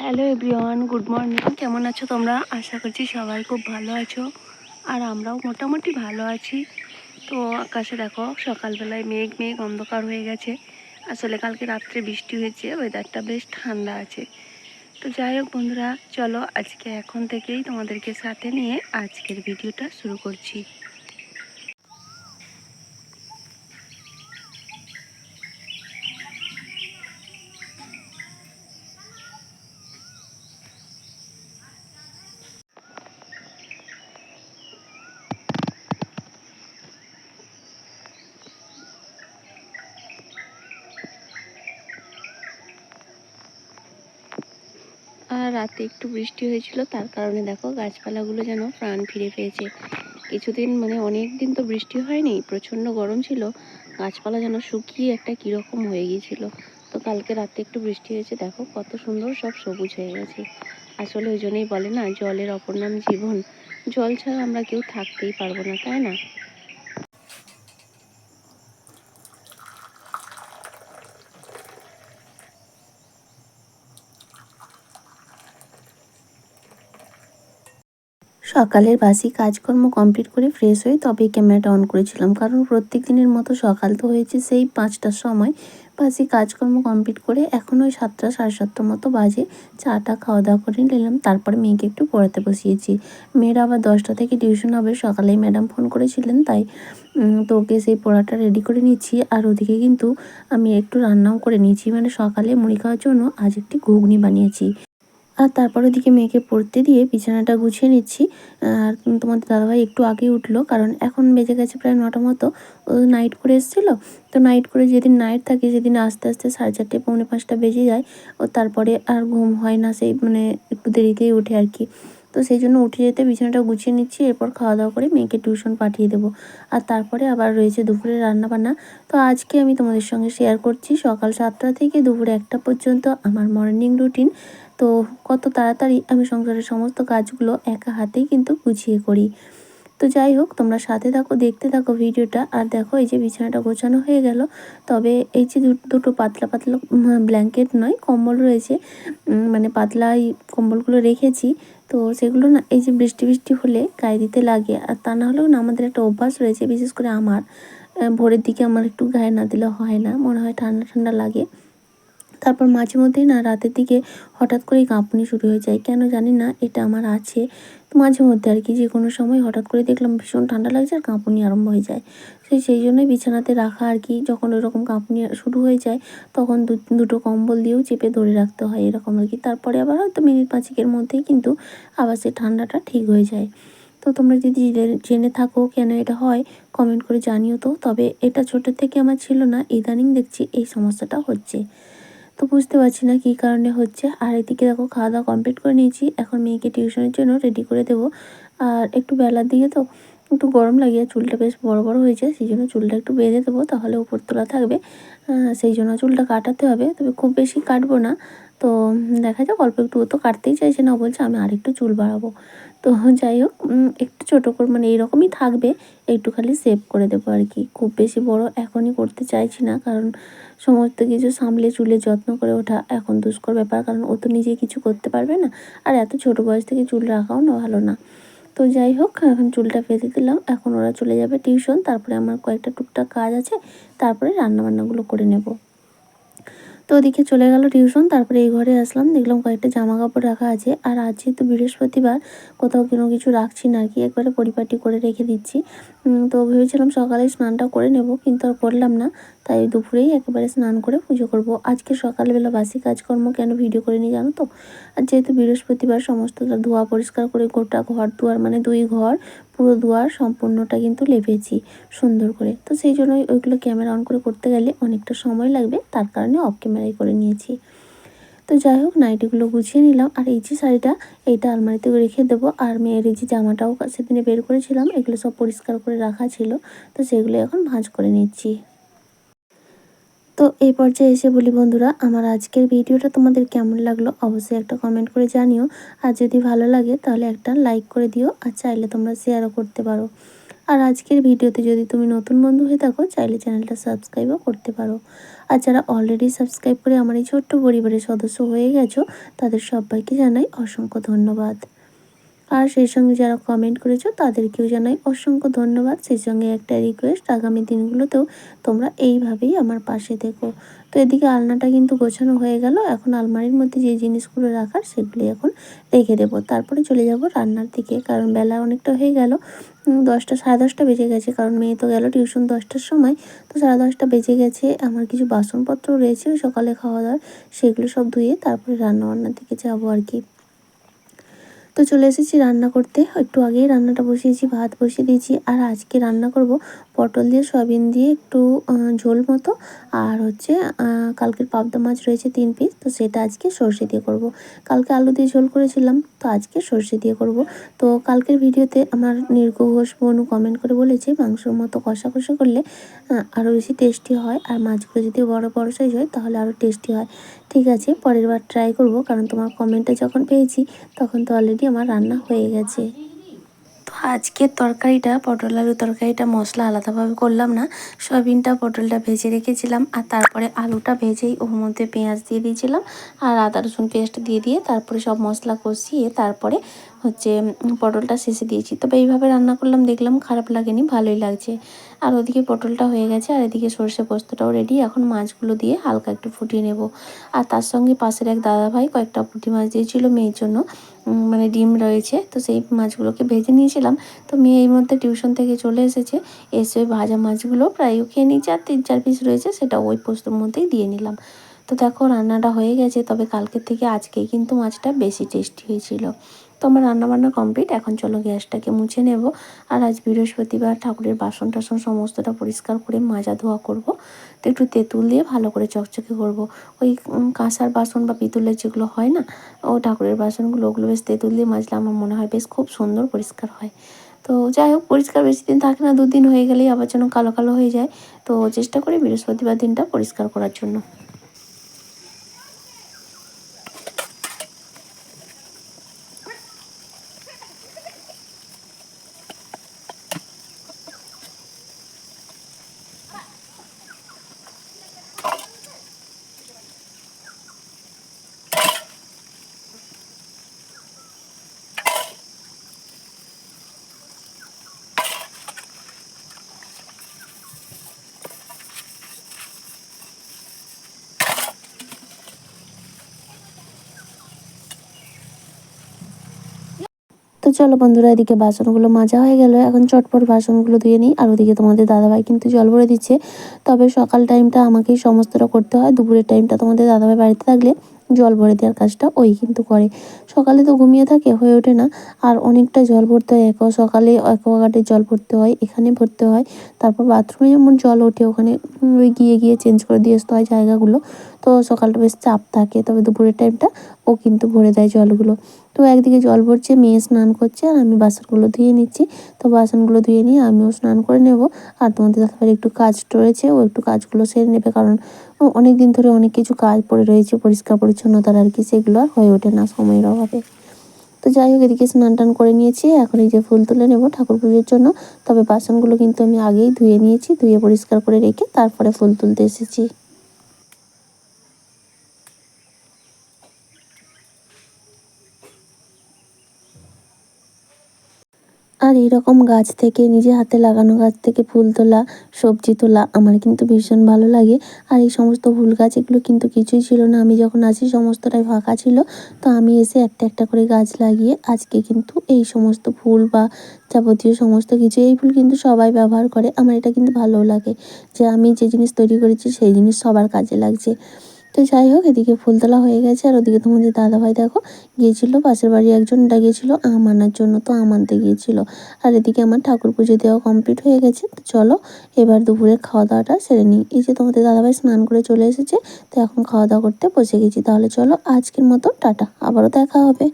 Hello everyone good morning কেমন আছো তোমরা? আশা করছি সবাই খুব ভালো আছো। আর আমরাও মোটামুটি ভালো আছি। তো আকাশে দেখো, সকালবেলায় মেঘ মেঘ, অন্ধকার হয়ে গেছে। আসলে কালকে রাত্রে বৃষ্টি হয়েছে ওয়েদারটা বেশ ঠান্ডা আছে। তো যাই হোক বন্ধুরা, চলো আজকে এখন থেকেই তোমাদেরকে সাথে নিয়ে আজকের ভিডিওটা শুরু করছি। রাতে একটু বৃষ্টি হয়েছিল, তার কারণে দেখো গাছপালাগুলো যেন প্রাণ ফিরে পেয়েছে। কিছুদিন মানে অনেক দিন তো বৃষ্টি হয়নি, প্রচণ্ড গরম ছিল, গাছপালা যেন শুকিয়ে একটা কীরকম হয়ে গিয়েছিল। তো কালকে রাতে একটু বৃষ্টি হয়েছে, দেখো কত সুন্দর সব সবুজ হয়ে গেছে। আসলে ওই জন্যই বলে না, জলের অপর নাম জীবন। জল ছাড়া আমরা কেউ থাকতেই পারব না, তাই না? সকালের বাসি কাজকর্ম কমপ্লিট করে ফ্রেশ হয়ে তবে ক্যামেরাটা অন করেছিলাম। কারণ প্রত্যেক দিনের মতো সকাল তো হয়েছে, সেই পাঁচটার সময় বাসি কাজকর্ম কমপ্লিট করে এখন ওই সাতটা, সাড়ে সাতটার মতো বাজে। চাটা খাওয়া দাওয়া করে নিলাম, তারপরে মেয়েকে একটু পড়াতে বসিয়েছি। মেয়েরা আবার দশটা থেকে টিউশন হবে, সকালেই ম্যাডাম ফোন করেছিলেন, তাই তো ওকে সেই পড়াটা রেডি করে নিচ্ছি। আর ওদিকে কিন্তু আমি একটু রান্নাও করে নিয়েছি মানে সকালে মুড়ি খাওয়ার জন্য আজ একটি ঘুগনি বানিয়েছি। আর তারপর ওদিকে মেয়েকে পড়তে দিয়ে বিছানাটা গুছিয়ে নিচ্ছি। আর তোমাদের দাদাভাই একটু আগে উঠল, কারণ এখন বেজে গেছে প্রায় নটা মতো। ও নাইট করে এসেছিল, তো নাইট করে যেদিন নাইট থাকে সেদিন আস্তে আস্তে সাড়ে চারটে, পৌনে পাঁচটা বেজে যায়। ও তারপরে আর ঘুম হয় না, সেই মানে একটু দেরিতেই উঠে আর কি। তো সেই জন্য উঠে যেতে বিছানাটা গুছিয়ে নিচ্ছি, এরপর খাওয়া দাওয়া করে মেয়েকে টিউশন পাঠিয়ে দেবো। আর তারপরে আবার রয়েছে দুপুরে রান্নাবান্না। তো আজকে আমি তোমাদের সঙ্গে শেয়ার করছি সকাল সাতটা থেকে দুপুরে একটা পর্যন্ত আমার মর্নিং রুটিন তো কত তাড়াতাড়ি আমি সংসারের সমস্ত কাজগুলো একা হাতেই কিন্তু গুছিয়ে করি। তো যাই হোক, তোমরা সাথে থাকো, দেখতে থাকো ভিডিওটা। আর দেখো, এই যে বিছানাটা গোছানো হয়ে গেল। তবে এই যে দুটো পাতলা পাতলা ব্ল্যাঙ্কেট নয়, কম্বল রয়েছে। মানে পাতলা এই কম্বলগুলো রেখেছি। তো সেগুলো না, এই যে বৃষ্টি বৃষ্টি হলে গায়ে দিতে লাগে। আর তা না হলেও না, আমাদের একটা অভ্যাস রয়েছে, বিশেষ করে আমার। ভোরের দিকে আমার একটু গায়ে না দিলে হয় না, মনে হয় ঠান্ডা ঠান্ডা লাগে। তারপর মাঝে মধ্যেই না রাতের দিকে হঠাৎ করেই কাঁপুনি শুরু হয়ে যায়। কেন জানি না, এটা আমার আছে। তো মাঝে মধ্যে আর কি যে কোনো সময় হঠাৎ করে দেখলাম ভীষণ ঠান্ডা লাগছে আর কাঁপুনি আরম্ভ হয়ে যায়। সেই সেই জন্যই বিছানাতে রাখা আর কি, যখন ওইরকম কাঁপুনি শুরু হয়ে যায়, তখন দুটো কম্বল দিয়েও চেপে ধরে রাখতে হয় এরকম আর কি। তারপরে আবার হয়তো মিনিট পাঁচেকের মধ্যেই কিন্তু আবার সে ঠান্ডাটা ঠিক হয়ে যায়। তো তোমরা যদি জেনে থাকো কেন এটা হয়, কমেন্ট করে জানিও তো। তবে এটা ছোটোর থেকে আমার ছিল না, ইদানিং দেখছি এই সমস্যাটা হচ্ছে। তো বুঝতে পারছি না কী কারণে হচ্ছে। আর এদিকে দেখো খাওয়া দাওয়া কমপ্লিট করে নিয়েছি। এখন মেয়েকে টিউশনের জন্য রেডি করে দেবো। আর একটু বেলার দিকে তো একটু গরম লাগে চুলটা বেশ বড় বড় হয়েছে, সেই জন্য চুলটা একটু বেঁধে দেবো, তাহলে উপর তোলা থাকবে। সেই জন্য চুলটা কাটাতে হবে, তবে খুব বেশি কাটবো না। তো দেখা যাক, অল্প একটু তো কাটতেই চাইছে না বলছে আমি আরেকটু চুল বাড়াবো। তো যাই হোক একটু ছোটো করে মানে এইরকমই থাকবে একটু খালি সেভ করে দেবো আর কি। খুব বেশি বড় এখনই করতে চাইছি না, কারণ সমস্ত কিছু সামলে চুলে যত্ন করে ওঠা এখন দুষ্কর ব্যাপার, কারণ ও তো নিজে কিছু করতে পারবে না। আর এত ছোটো বয়স থেকে চুল রাখাও না ভালো না। তো যাই হোক, এখন চুলটা বেঁধে দিলাম। এখন ওরা চলে যাবে টিউশন। তারপরে আমার কয়েকটা টুকটাক কাজ আছে। তারপরে রান্নাবান্নাগুলো করে নেব। তো ওদিকে চলে গেল টিউশন। তারপরে এই ঘরে আসলাম। দেখলাম কয়েকটা জামা কাপড় রাখা আছে। আর আজ যেহেতু বৃহস্পতিবার, কোথাও কোনো কিছু রাখছি না কি। একবারে পরিপাটি করে রেখে দিচ্ছি। তো ভেবেছিলাম সকালে স্নানটা করে নেব, কিন্তু আর করলাম না। তাই দুপুরেই একেবারে স্নান করে পুজো করব। আজকে সকালবেলা বাসি কাজকর্ম কেন ভিডিও করে নি জানো তো? আর যেহেতু বৃহস্পতিবার সমস্তটা ধোয়া পরিষ্কার করে গোটা ঘর দুয়ার মানে দুই ঘর, পুরো দুয়ার সম্পূর্ণটা কিন্তু লেপেছি সুন্দর করে। তো সেই জন্যই ওইগুলো ক্যামেরা অন করে করতে গেলে অনেকটা সময় লাগবে, তার কারণে অফ ক্যামেরাই করে নিয়েছি। তো যাই হোক, নাইটিগুলো গুছিয়ে নিলাম। আর এই যে শাড়িটা, এইটা আলমারিতে রেখে দেবো। আর মেয়ের এই যে জামাটাও সেদিনে বের করেছিলাম, এগুলো সব পরিষ্কার করে রাখা ছিল। তো সেগুলো এখন ভাঁজ করে নিচ্ছি। তো এই পর্যায়ে এসে বলি বন্ধুরা, আমার আজকের ভিডিওটা তোমাদের কেমন লাগল অবশ্যই একটা কমেন্ট করে জানিও। আর যদি ভালো লাগে তাহলে একটা লাইক করে দিও আর চাইলে তোমরা শেয়ারও করতে পারো। আর আজকের ভিডিওতে যদি তুমি নতুন বন্ধু হয়ে থাকো, চাইলে চ্যানেলটা সাবস্ক্রাইবও করতে পারো। আর যারা অলরেডি সাবস্ক্রাইব করে আমার এই ছোট্ট পরিবারের সদস্য হয়ে গেছো, তাদের সবাইকে জানাই অসংখ্য ধন্যবাদ। আর সেই সঙ্গে যারা কমেন্ট করেছ তাদেরকেও জানাই অসংখ্য ধন্যবাদ। সেই সঙ্গে একটা রিকোয়েস্ট আগামী দিনগুলোতেও তোমরা এইভাবেই আমার পাশে থেকো। তো এদিকে আলনাটা কিন্তু গোছানো হয়ে গেল, এখন আলমারির মধ্যে যে জিনিসগুলো রাখার সেগুলি এখন রেখে দেবো। তারপরে চলে যাব রান্নার দিকে, কারণ বেলা অনেকটা হয়ে গেল দশটা, সাড়ে দশটা বেজে গেছে, কারণ মেয়ে তো গেল টিউশন দশটার সময়, তো সাড়ে দশটা বেজে গেছে, আমার কিছু বাসনপত্র রয়েছে, সকালে খাওয়া দাওয়ার, সেগুলো সব ধুয়ে তারপরে রান্না বান্নার দিকে যাব আর কি। তো চলে এসেছি রান্না করতে। একটু আগেই রান্নাটা বসিয়েছি, ভাত বসিয়ে দিয়েছি। আর আজকে রান্না করব পটল দিয়ে সয়াবিন দিয়ে একটু ঝোল মতো। আর হচ্ছে কালকের পাবদা মাছ রয়েছে তিন পিস তো সেটা আজকে সর্ষে দিয়ে করব। কালকে আলু দিয়ে ঝোল করেছিলাম, তো আজকে সর্ষে দিয়ে করব। তো কালকের ভিডিওতে আমার নির্গ ঘোষ বনু কমেন্ট করে বলেছে মাংসর মতো কষা কষা করলে আরও বেশি টেস্টি হয়। আর মাছগুলো যদি বড় বড় সাইজ হয়, তাহলে আরও টেস্টি হয়। ঠিক আছে, পরের বার ট্রাই করব, কারণ তোমার কমেন্টে যখন পেয়েছি, তখন তো অলরেডি আমার রান্না হয়ে গেছে। আজকের তরকারিটা, পটল আলু তরকারিটা মশলা আলাদাভাবে করলাম না। সয়াবিনটা, পটলটা ভেজে রেখেছিলাম আর তারপরে আলুটা ভেজেই ওর মধ্যে পেঁয়াজ দিয়ে দিয়েছিলাম আর আদা রসুন পেস্ট দিয়ে দিয়ে তারপরে সব মশলা কষিয়ে তারপরে হচ্ছে পটলটা শেষে দিয়েছি। তবে এইভাবে রান্না করলাম, দেখলাম খারাপ লাগেনি, ভালোই লাগছে। আর ওদিকে পটলটা হয়ে গেছে, আর এদিকে সর্ষে পোস্তটাও রেডি এখন মাছগুলো দিয়ে হালকা একটু ফুটিয়ে নেব। আর তার সঙ্গে পাশের এক দাদাভাই কয়েকটা পুঁটি মাছ দিয়েছিল মেয়ের জন্য মানে ডিম রয়েছে। তো সেই মাছগুলোকে ভেজে নিয়েছিলাম। তো মেয়ে এই মধ্যে টিউশন থেকে চলে এসেছে। এসে ভাজা মাছগুলো প্রায়ও খেয়ে নিয়েছে, আর তিন চার পিস রয়েছে, সেটা ওই পোস্তর মধ্যেই দিয়ে নিলাম। তো দেখো রান্নাটা হয়ে গেছে, তবে কালকের থেকে আজকেই কিন্তু মাছটা বেশি টেস্টি হয়েছিল। তো আমার রান্নাবান্না কমপ্লিট এখন চলো গ্যাসটাকে মুছে নেব। আর আজ বৃহস্পতিবার ঠাকুরের বাসন টাসন সমস্তটা পরিষ্কার করে মাজা ধোয়া করব। তো একটু তেঁতুল দিয়ে ভালো করে চকচকে করব। ওই কাঁসার বাসন বা পিতলের যেগুলো হয় না, ও ঠাকুরের বাসনগুলো, ওগুলো বেশ তেঁতুল দিয়ে মাজলে আমার মনে হয় বেশ খুব সুন্দর পরিষ্কার হয়। তো যাই হোক, পরিষ্কার বেশি দিন থাকে না, দুদিন হয়ে গেলেই আবার যেন কালো কালো হয়ে যায়। তো চেষ্টা করি বৃহস্পতিবার দিনটা পরিষ্কার করার জন্য। তো চলো বন্ধুরা, এদিকে বাসনগুলো মাজা হয়ে গেল। এখন চটপট বাসনগুলো ধুয়ে নিই। আর ওদিকে তোমাদের দাদাভাই কিন্তু জল ভরে দিচ্ছে। তবে সকাল টাইমটা আমাকেই সমস্তটা করতে হয়। দুপুরের টাইমটা তোমাদের দাদাভাই বাড়িতে থাকলে জল ভরে দেওয়ার কাজটা ওই কিন্তু করে। সকালে তো ঘুমিয়ে থাকে, হয়ে ওঠে না। আর অনেকটা জল ভরতে হয়। এক সকালে অ্যাকোয়াগার্ডে জল ভরতে হয়, এখানে ভরতে হয়। তারপর বাথরুমে যেমন জল ওঠে, ওখানে ওই গিয়ে গিয়ে চেঞ্জ করে দিয়ে আসতে হয় জায়গাগুলো। তো সকালটা বেশ চাপ থাকে, তবে দুপুরের টাইমটা ও কিন্তু ভরে দেয় জলগুলো। তো একদিকে জল ভরছে, মেয়ে স্নান করছে, আর আমি বাসনগুলো ধুয়ে নিচ্ছি। তো বাসনগুলো ধুয়ে নিয়ে আমিও স্নান করে নেব। আর তোমাদের দাদাভাইয়ের একটু কাজ রয়েছে, ও একটু কাজগুলো সেরে নেবে, কারণ অনেক দিন ধরে অনেক কিছু কাজ পড়ে রয়েছে, পরিষ্কার পরিচ্ছন্নতার আর কি, সেগুলো আর হয়ে ওঠে না সময়ের অভাবে। তো যাই হোক, এদিকে স্নান টান করে নিয়েছি, এখন এই যে ফুল তুলে নেব ঠাকুর পুজোর জন্য। তবে বাসনগুলো কিন্তু আমি আগেই ধুয়ে নিয়েছি, ধুয়ে পরিষ্কার করে রেখে তারপরে ফুল তুলতে এসেছি। আর এইরকম গাছ থেকে, নিজে হাতে লাগানো গাছ থেকে ফুল তোলা, সবজি তোলা আমার কিন্তু ভীষণ ভালো লাগে। আর এই সমস্ত ফুল গাছ, এগুলো কিন্তু কিছুই ছিল না। আমি যখন আসি সমস্তটাই ফাঁকা ছিল। তো আমি এসে একটা একটা করে গাছ লাগিয়ে আজকে কিন্তু এই সমস্ত ফুল বা যাবতীয় সমস্ত কিছু, এই ফুল কিন্তু সবাই ব্যবহার করে। আমার এটা কিন্তু ভালোও লাগে যে আমি যে জিনিস তৈরি করেছি, সেই জিনিস সবার কাজে লাগছে। তো যাই হোক, এদিকে ফুলতলা হয়ে গেছে। আর ওদিকে তোমাদের দাদাভাই, দেখো, গিয়েছিল, পাশের বাড়ি একজন ডাকিয়েছিল আম আনার জন্য তো আম আনতে গিয়েছিল। আর এদিকে আমার ঠাকুর পুজো দেওয়া কমপ্লিট হয়ে গেছে। তো চলো, এবার দুপুরের খাওয়া দাওয়াটা সেরে নিই। এই যে তোমাদের দাদাভাই স্নান করে চলে এসেছে, তো এখন খাওয়া দাওয়া করতে বসে গেছি। তাহলে চলো, আজকের মতো টাটা। আবারও দেখা হবে।